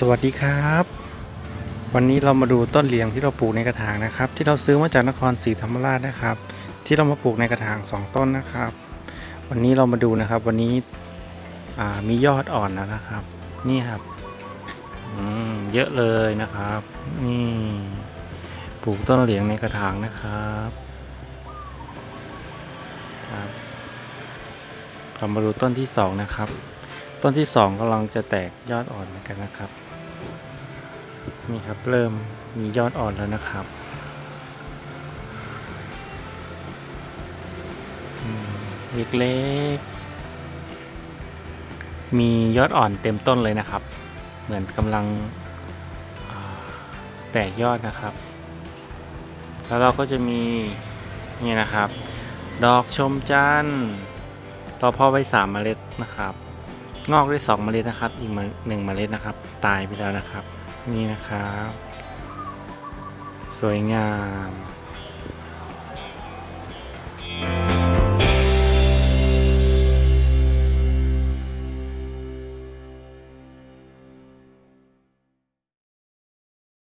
สวัสดีครับ วันนี้เรามาดูต้นเหลียงที่เราปลูกในกระถางนะครับ ที่เราซื้อมาจากนครศรีธรรมราชนะครับ ที่เรามาปลูกในกระถางสองต้นนะครับ วันนี้เรามาดูนะครับ วันนี้มียอดอ่อนแล้วนะครับ นี่ครับเยอะเลยนะครับ นี่ปลูกต้นเหลียงในกระถางนะครับครับเรามาดูต้นที่สองนะครับ ต้นที่สองกำลังจะแตกยอดอ่อนเหมือนกันนะครับ นี่ครับเริ่มมียอดอ่อนแล้วนะครับเล็กๆ มียอดอ่อนเต็มต้นเลยนะครับ เหมือนกำลังแตกยอดนะครับ แล้วเราก็จะมีนี่นะครับ ดอกชมจันทร์ต่อพ่อไว้สามเมล็ดนะครับ งอกได้สองเมล็ดนะครับ อีกหนึ่งเมล็ดนะครับ ตายไปแล้วนะครับ นี่นะครับ สวยงาม